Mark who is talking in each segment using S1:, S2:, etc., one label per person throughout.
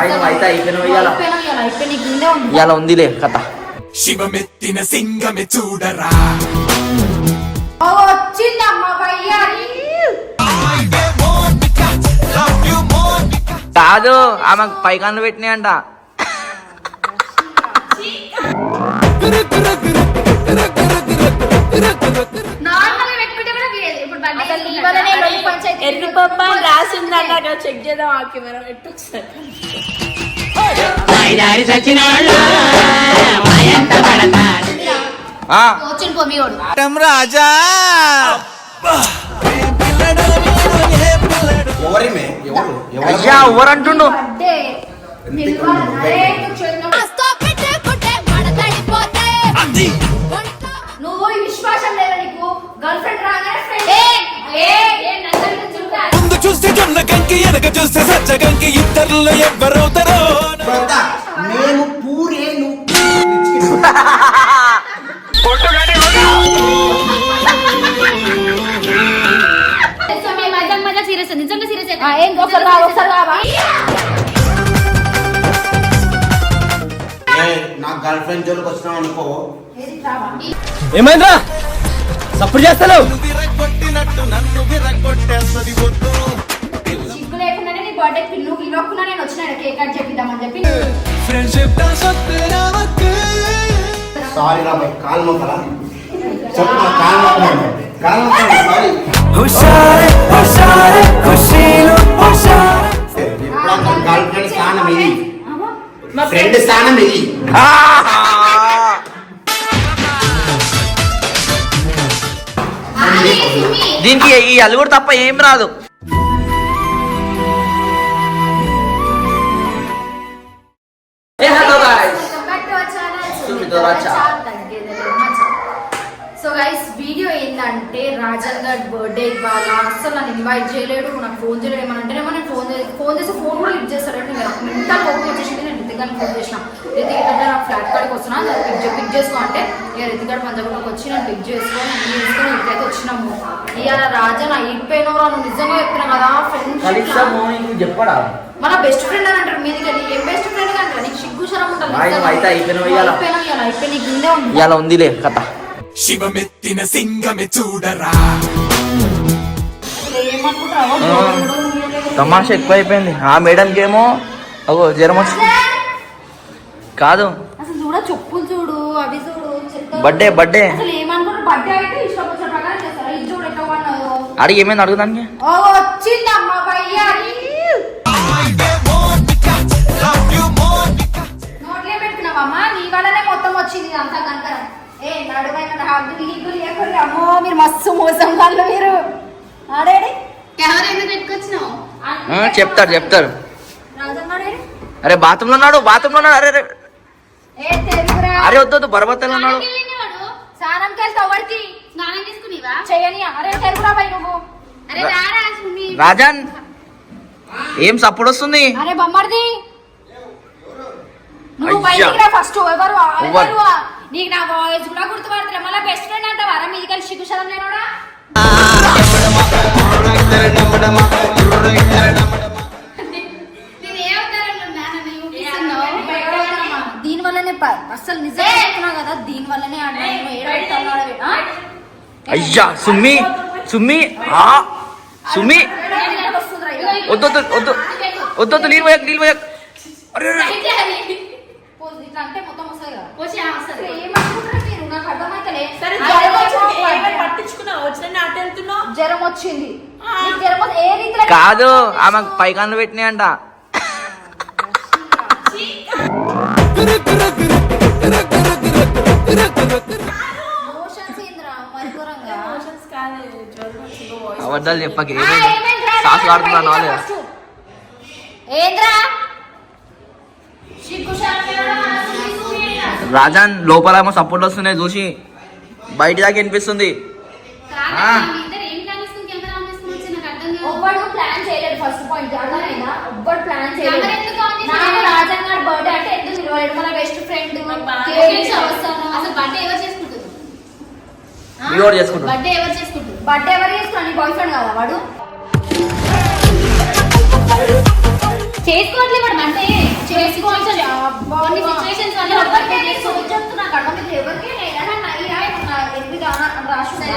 S1: అయితే అయిపోయినావు ఇవాళ.
S2: ఇవాళ,
S1: ఇవాళ ఉందిలే కథ.
S3: శివమెత్తిన సింగమే చూడరా.
S1: కాదు ఆమె పైకాన్లు పెట్టినాయంట.
S4: అన్నాక చెక్ చేద్దాం ఆ కెమెరా పెట్టు ఒకసారి.
S1: ఆ,
S5: వచ్చిండు పో మీ వాడు.
S3: రాజా.
S6: ఎవరిమే? ఎవరు? ఎవరు?
S1: అయ్యా ఎవరంటుండు.
S2: అరే,
S3: వెనక చూస్తే సజ్జ కంకి ఇద్దరులో ఎవ్వరవుతారో
S6: నేను పూరే
S5: serious, నిజంగా.
S2: ఆ, ఏం ఒకసారి రా, ఒకసారి రావా?
S6: నా గర్ల్ ఫ్రెండ్ జోలికి వచ్చినావు అనుకో
S2: ఏది రావా?
S7: ఏమైందా సప్పుడు చేస్తాను
S3: నన్ను విరగొట్టేస్తుంది వద్దు
S2: బర్త్డే ఇవ్వకుండా నేను వచ్చిన కేక్ కట్ చేపిద్దామని చెప్పి.
S3: ఫ్రెండ్షిప్
S6: సారీ కాలు మొక్కలా చెప్పు నా కాలు మొక్కలు కాలు మొక్కలు సారీ ఇప్పుడు గర్ల్ ఫ్రెండ్ స్థానం ఇది? ఫ్రెండ్ స్థానం ఇది?
S1: ఆ!
S5: అది సుమి.
S1: దీనికి ఈ అలుగుడు తప్ప ఏం రాదు.
S2: ఇవాళ అసలు నన్ను ఇన్వైట్ చేయలేడు నాకు ఫోన్ చేయలేడు. ఏమని అంటేనేమో నేను ఫోన్ ఫోన్ చేసి ఫోన్ కూడా లిఫ్ట్ చేస్తాడు నేను. ఇంత కోపం వచ్చేసింది నేను రితికాని ఫోన్ చేసిన. రితిక్ అంటే నాకు ఫ్లాట్ కాడికి వస్తున్నా పిక్ పిక్ చేసుకో అంటే ఇక రితికాడు పంజాబ్లోకి వచ్చి నేను పిక్ చేసుకో నేను చేసుకొని ఇంటికైతే వచ్చినాము. ఇవాళ రాజన్ అయిపోయినవరా నువ్వు నిజంగా చెప్పినా కదా ఫ్రెండ్షిప్
S1: చెప్పడా?
S2: మన బెస్ట్ ఫ్రెండ్ అని అంటారు మీదికి వెళ్ళి ఏం బెస్ట్ ఫ్రెండ్ అంటారు? నీకు సిగ్గు శరం ఉంటుంది
S1: ఆయన అయితే అయిపోయినావు ఇవాళ.
S2: అయిపోయినావు ఇవాళ అయిపోయి నీకు ముందే ఉంది
S1: ఇవాళ ఉందిలే కథ.
S3: శివమెత్తిన సింగమే చూడరా.
S1: తమాషా ఎక్కువ అయిపోయింది ఆ మేడంకి ఏమో అగో జ్వరం వచ్చి కాదు.
S2: అసలు చూడ చెప్పులు చూడు అవి చూడు
S1: బర్త్డే బర్త్డే. అడిగి ఏమైంది? అడుగుదానికి
S2: మీరు మస్తు మోసం వాళ్ళు మీరు ఆడేడి
S5: కెమెరా ఎందుకు పెట్టుకొచ్చినావు
S1: ఆ, చెప్తారు చెప్తారు. అరే బాత్రూమ్లో ఉన్నాడు బాత్రూమ్లో ఉన్నాడు అరే అరే. వద్దు వద్దు బరబత్తలో ఉన్నాడు. రాజన్ ఏం సప్పుడు వస్తుంది?
S2: నీకు నా వాయిస్ కూడా గుర్తుపడతలే మళ్ళీ బెస్ట్ ఫ్రెండ్ అంటే వరా మీది కలిసి సిగ్గుశలం దీని వల్లనే అసలు నిజంగా చెప్తున్నా కదా దీని వల్లనే
S1: అయ్యా సుమ్మి సుమ్మి ఆ సుమ్మి వద్దు వద్దు వద్దు నీళ్ళు పోయక్ నీళ్ళు పోయక్. అరే.
S2: ఇట్లా అంటే మొత్తం వస్తాయి కదా.
S5: వచ్చి ఆ వస్తది.
S2: అసలు ఏమనుకుంటారు మీరు? నాకు అర్థమైతలే.
S4: సరే
S2: ఆ
S4: జ్వరం వచ్చింది. పట్టించుకున్నావు? వచ్చిన వెళ్తున్నావు?
S2: జ్వరం వచ్చింది. ఏ రీతిలో
S1: కాదు ఆమె పైకాన్లు పెట్టినాయంట. అబద్ధాలు చెప్పక? సాసు వాళ్ళే.
S2: ఏంద్రా సిగ్గు శరం లేనోడా మన సుమి సుమి ఏంట్రా?
S1: రాజాన్ లోపల ఏమో సపోర్ట్ వస్తున్నాయి చూసి. బయట దాకా వినిపిస్తుంది.
S2: ఒవ్వడు ప్లాన్ చేయలేదు ఫస్ట్ పాయింట్ అర్థమైందా? ఒవ్వడు ప్లాన్ చేయలేదు? నాకు రాజన్ గారి బర్త్డే అంటే ఎందుకు పిలవలేదు మన బెస్ట్ ఫ్రెండ్
S5: ఒకే నిమిషం వస్తాను. అసలు బర్త్డే ఎవరు బర్త్డే ఎవరు చేసుకుంటారు?
S2: బర్త్డే ఎవరు చేసుకున్నా నీ బాయ్ ఫ్రెండ్ కదా వాడు?
S5: చేసుకోవట్లే వాడు అంటే కొన్ని సిచ్యువేషన్స్ వల్ల
S2: ఎవరికీ నేను సోది చెప్తున్నా కళ్ళ మీద ఎవరికీ అని రాసి ఉందా?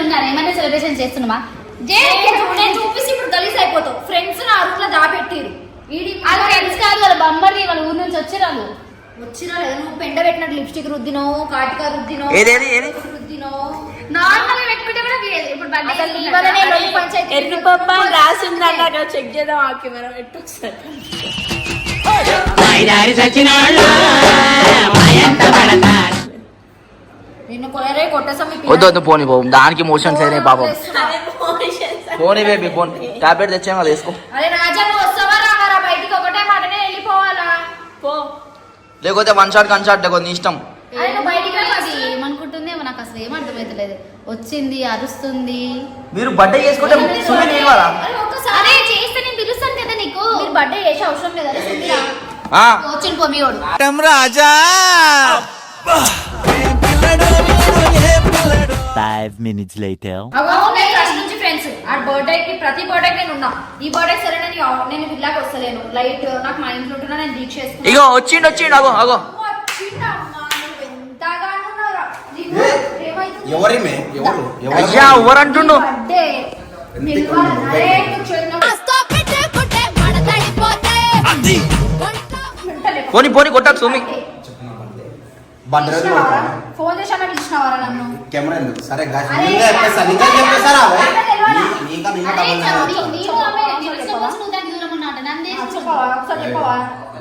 S5: ఉన్నారు? ఏమైనా సెలబ్రేషన్ చేస్తున్నామా?
S2: నేను చూపిస్తే ఇప్పుడు గలీజ్ అయిపోతావు. ఫ్రెండ్స్ నా రూమ్లో దాపెట్టిరు. ఈడి
S5: వాళ్ళ ఫ్రెండ్స్ కాదు వాళ్ళ బొమ్మది వాళ్ళ ఊరు నుంచి వచ్చారు వాళ్ళు.
S2: వచ్చినా లేదా నువ్వు పెండ పెట్టినట్టు లిప్స్టిక్ రుద్దినో కాటికా రుద్దినో
S1: ఏది, ఏది, ఏది?
S2: రుద్దినో.
S5: నార్మల్ పెట్టుకుంటే కూడా వేరు. ఇప్పుడు birthday
S2: అసలు నీ
S5: చేసుకుంటారా?
S2: వల్లనే రోజు పంచాయతీ
S4: ఎర్రి పప్ప చెక్ చేద్దాం ఆ కెమెరా పెట్టు
S1: వద్దు వద్దు పోనీ పో. దానికి మోషన్స్ అయినాయి పాపం. పోనీ బేబీ ఫోన్ టాబ్లెట్ తెచ్చాం కదా వేసుకో. లేకపోతే వన్ షాట్ వన్ షాట్ లేకపోతే నీ ఇష్టం
S2: అరే నువ్వు బయటికి రా
S5: అది
S2: first.
S5: ఏమనుకుంటుందేమో నాకు అసలు ఏం అర్థమైతలేదు వచ్చింది అరుస్తుంది.
S1: మీరు బర్త్డే చేసుకుంటే సుమి నిలవాలా
S2: అరే ఒక్కసారి
S5: అరే చేస్తే నేను పిలుస్తాను కదా నీకు.
S2: మీరు బర్త్డే చేసే అవసరం లేదు అరే సుమిరా.
S1: ఆ,
S5: వచ్చింది పో మీ వాడు
S3: రాజా
S8: Five minutes later.
S2: అగో నేను ఫస్ట్ నుంచి ఫ్రెండ్స్ ఆ బర్త్డే కి ప్రతి బర్త్డే నేను ఉన్నా. ఈ బర్త్డే సరే నేను వస్తలేను. లైట్ నాకు మా ఇంట్లో ఉంటున్నా నేను దీక్ష
S1: ఇగో వచ్చిండు వచ్చిండు అగో అగో.
S2: నువ్వు ఎంతగానో
S6: ఎవరిమే? ఎవరు?
S1: అయ్యా ఎవరు అంటుండు
S2: బర్త్డే పిలవాలి. అరే, నువ్వు చేయను. మెంటలే.
S1: పోనీ పోనీ కొట్టకు సుమి?
S2: ఫోన్ చేశాను పిలిచినవారా నన్ను?
S6: కెమెరా ఎందుకు? సరే గాయస్ నిజంగా? నీకా నీకా డబ్బులు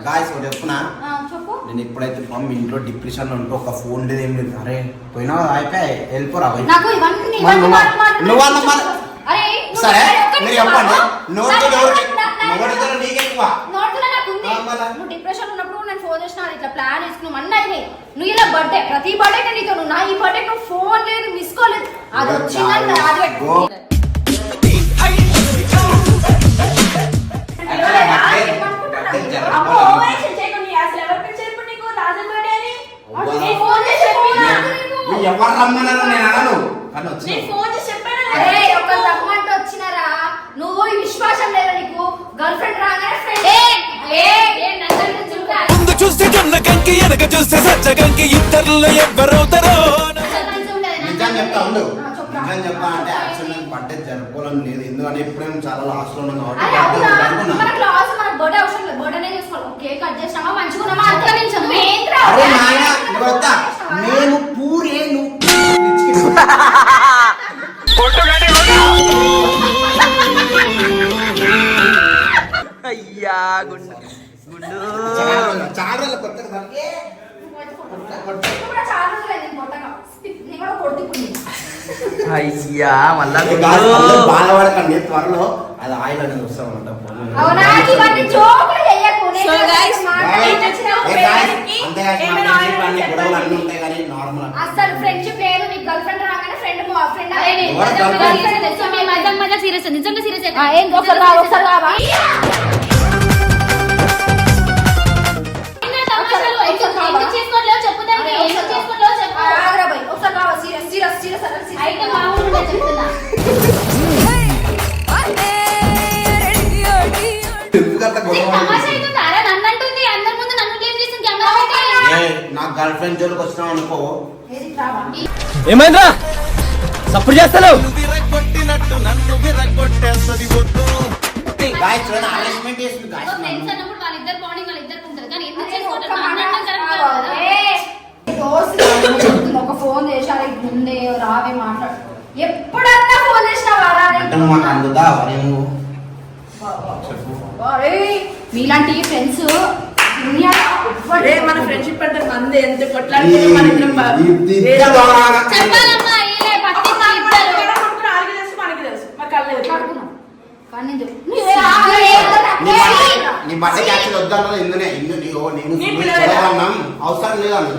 S6: గాయస్ చెప్పునా? నేను ఎప్పుడైతే మమ్మీ ఇంట్లో డిప్రెషన్ ఉంటే ఒక ఫోన్ లేదు ఏం లేదు. అరే పోయినా అయిపోయి వెళ్ళిపోరా.
S2: నాకు
S6: నువ్వు- నువ్వు
S2: నువ్వు
S6: సరే మీరు చెప్పండి.
S2: నాకు-
S6: నీకే
S2: నాకు? నువ్వు డిప్రెషన్ ఉన్నప్పుడు నేను ఫోన్ చేసిన ఇట్లా ప్లాన్ వేసుకున్నావు అన్నీ నువ్వు ఇలా బర్త్డే ప్రతి బర్త్డే నేను నీతో నా ఈ బర్త్డే నువ్వు ఫోన్ లేదు మిస్ కాల్ లేదు. అది వచ్చిందంటే అది
S3: ఇద్దరులో ఎవరవుతారో
S6: నిజం చెప్తా ఉండు.
S2: ఆ, చెప్పురా.
S6: నిజం చెప్పా అంటే యాక్చువల్ నేను జరుపుకోవాలని లేదు. ఎందుకంటే ఎప్పుడైనా చాలా లాస్ట్లో ఉన్నాను కాబట్టి పూరే నువ్వు
S1: అయ్యా గుండు. గుండు
S6: చాలా కొత్తగా
S2: నీ.
S1: అయ్యా మళ్ళా
S6: బాధపడకండి త్వరలో అది ఆయిల్ అనేది వస్తామంట
S2: అసలు ఫ్రెండ్షిప్ లేదు. నీకు గర్ల్ ఫ్రెండ్ రాగానే ఫ్రెండ్ ఫ్రెండ్
S6: ఎవరు
S5: నిజంగా.
S2: ఏం ఒకసారి రా ఒకసారి
S6: నా గర్ల్ ఫ్రెండ్ జోలికి వచ్చినావు అనుకో
S2: ఏది రావా
S7: ఏమైందిరా సప్పుడు చేస్తాను
S3: విరగొట్టినట్టు నన్ను విరగొట్టేస్తుంది వద్దు
S6: గాయస్ చూడండి అరేంజ్మెంట్ చేసింది
S5: ఒక
S6: గాయస్
S5: ఫ్రెండ్స్ అన్నప్పుడు వాళ్ళిద్దరు బాండింగ్ వాళ్ళిద్దరికి ఉంటుంది కానీ ఎందుకు చేసుకోవట్లేదు? మాట్లాడడం
S2: చెప్తున్నా, ఒక ఫోన్ చేశారు ఇది ముందే రావే మాట్లాడు ఎప్పుడన్నా ఫోన్
S6: మాకు
S2: అరే, మీలాంటి ఫ్రెండ్స్
S4: మన ఫ్రెండ్షిప్ అంటే మంది ఎంత మన ఇద్దరం తెలుసు మనకి తెలుసు మా కళ్ళు
S6: నీ బర్త్డే నీ బర్త్డే క్యాన్సిల్ వద్దన్నది ఇందునే. ఇందు అవసరం లేదన్నది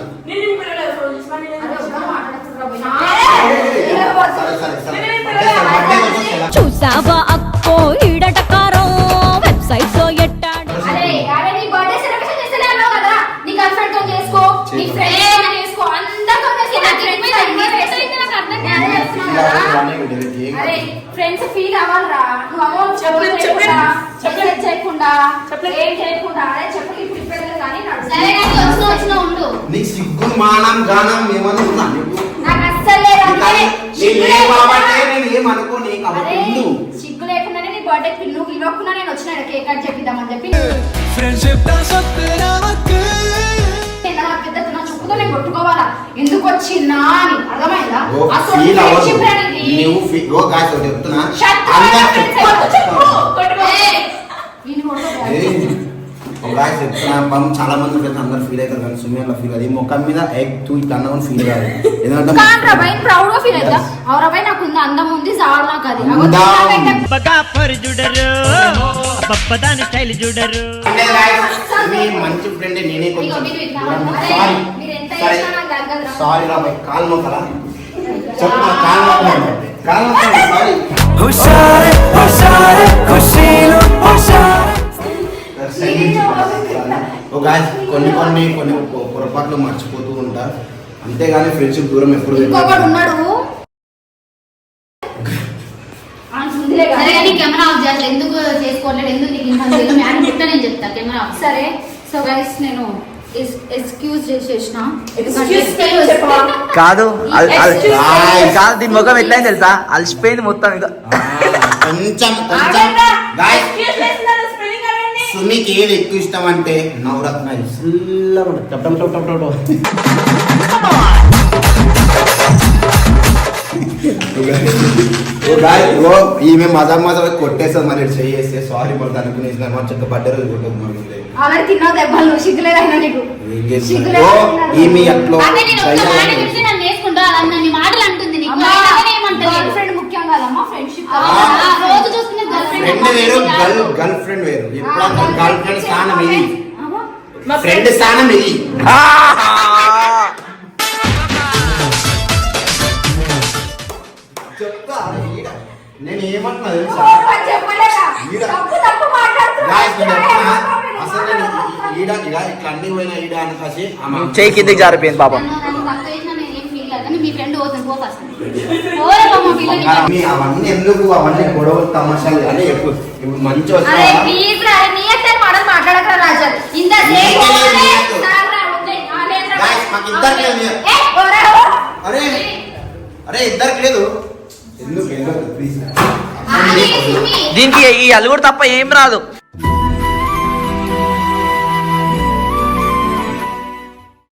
S2: చేయకుండా అదే చెప్పులు ఇప్పుడు ఇప్పలేదు కానీ నడుస్తుంది.
S5: సరే కానీ వచ్చిన వచ్చిన ఉండు.
S6: నీకు సిగ్గు మానం గానం ఏమన్నా ఉందా నీకు?
S2: నాకు అస్సలు లేదు అంటే సిగ్గు
S6: నేను కాబట్టి
S2: లేకుండా-
S6: నేను ఏమనుకోని కాబట్టి
S2: అరే,
S6: ఉండు.
S2: సిగ్గు లేకుండానే నీ బర్త్డే నువ్వు పిలవకుండా నేను వచ్చిన కేక్ కట్ చెప్పిద్దామని చెప్పి.
S3: ఫ్రెండ్షిప్ సత్తరావకు
S2: నేను కొట్టుకోవాలా? ఎందుకు వచ్చిందా అని అర్థమైందా? అసలు అనేది
S6: నువ్వు ఓ గాయస్ చెప్తున్నా. అందరు గాయస్ చెప్తున్నా పాపం చాలా మంది ఫ్రెండ్స్ అందరు ఫీల్ అవుతారు కానీ సుమ్మి అట్లా ఫీల్ అది ముఖం మీద ఎగ్ తూ ఇట్లా అన్న ఫీల్ కాదు. ఎందుకంటే
S2: కాదు రా భయ్, proud గా feel అవుతా? అవురా భయ్, నాకు ఉంది, అందం. ఉంది, జాడ నాకు అది. అగో
S6: ఉందా?
S2: చూడకంటే
S6: అంటే guys, మీ మంచి ఫ్రెండ్ నేనే
S2: ఇగో
S6: కొంచెం
S2: మీరు ఇట్లా
S6: సారీ
S2: అరే, మీరు ఎంత
S6: సరే
S2: చేసినా నాకు తగ్గదురా.
S6: సారీ రా. భయ్ కాల్ మొక్కలా చెప్పు నా కాల్ మొక్కలా కాల్ మొక్కలా సారీ
S3: హుషారే హుషారే ఖుషీలు హుషారే.
S6: ఓ గాయస్ కొన్ని కొన్ని కొన్ని పొరపాట్లు మర్చిపోతూ ఉంటారు అంతేగాని ఫ్రెండ్షిప్ దూరం ఎప్పుడు.
S2: ఉన్నాడు.
S5: కెమెరా ఆఫ్ చేయాలి ఎందుకు చేసుకోవట్లేదు? ఎందుకు నీకు నేను చెప్తా కెమెరా ఆఫ్
S2: సరే. సో గైస్ నేను?
S1: కాదు కాదు దీని ముఖం ఎట్లయింది తెలుసా? అలసిపోయింది మొత్తం ఇక
S6: కొంచెం సుమికి ఏది ఎక్కువ ఇష్టం అంటే నవరత్న ఇల్లగా ఉంటుంది. టప్ టప్ టప్ టప్ టప్. ఓ గాయ్, ఓ ఈమె మజా మజా కొట్టేస్తుంది మరి ఇటు చేయేస్తే. సారీ మరి దానికి నేను మరి చెక్క బర్త్డే రోజు కొట్టదు ఈమె అట్లా
S5: మాటలు అంటుంది
S2: ఫ్రెండ్ ముఖ్యం కాదమ్మా ఫ్రెండ్షిప్
S5: రోజు
S6: ఫ్రెండ్ వేరు గర్ల్ గర్ల్ ఫ్రెండ్ వేరు. ఎప్పుడు గర్ల్ ఫ్రెండ్ స్థానం ఇది ఫ్రెండ్ స్థానం ఇది చెప్తా. నేను ఏమంటున్నా తెలుసా? అసలు నేను ఈడ ఈడ ఇట్లా అన్ని పోయినా ఈడ అని కాసి
S1: చేయి కిందకి జారిపోయింది పాపం.
S5: నన్ను నన్ను తక్కువ చేసినా నేను ఏం ఫీల్ కాదు కానీ మీ ఫ్రెండ్ పోతుంది పో ఫస్ట్ ఓరే పాపం పిల్లని
S6: బంగారం, మీ అవన్నీ ఎందుకు? అవన్నీ గొడవలు తమాషాలు అని ఎప్పుడు ఇప్పుడు మంచి
S2: అరే
S6: వస్తా
S2: ప్లీజ్ రా నీ అయితే మాటలు మాట్లాడకరా రాజా ఇంత.
S6: అరే అరే ఇద్దరికి లేదు. ఎందుకు ఎందుకు ప్లీజ్
S5: ఆగే, సుమి.
S1: దీనికి ఈ అలుగుడు తప్ప ఏం రాదు.